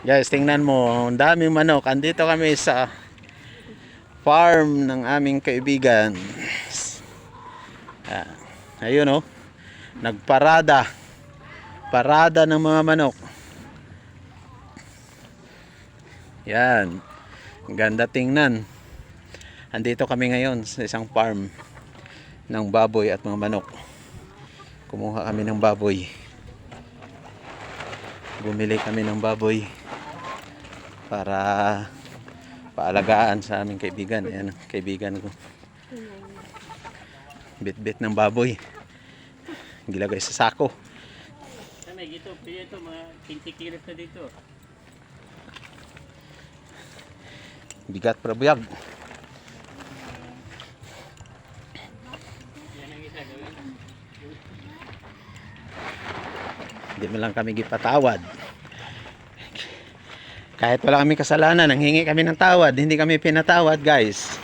Guys, tingnan mo, ang daming manok. Andito kami sa farm ng aming kaibigan. Ah, ayun oh. Nagparada. Parada ng mga manok. Yan. Ganda tingnan. Andito kami ngayon sa isang farm ng baboy at mga manok. Kumuha kami ng baboy. Bumili kami ng baboy para paalagaan sa aming kaibigan. Ayan, kaibigan ko. Bit-bit ng baboy. Gilagay sa sako. May gito, pili ito, mga 20 kilos na dito. Bigat para buyag. Hindi mo lang kami gipatawad. Kahit wala kami kasalanan, nanghingi kami ng tawad, hindi kami pinatawad guys.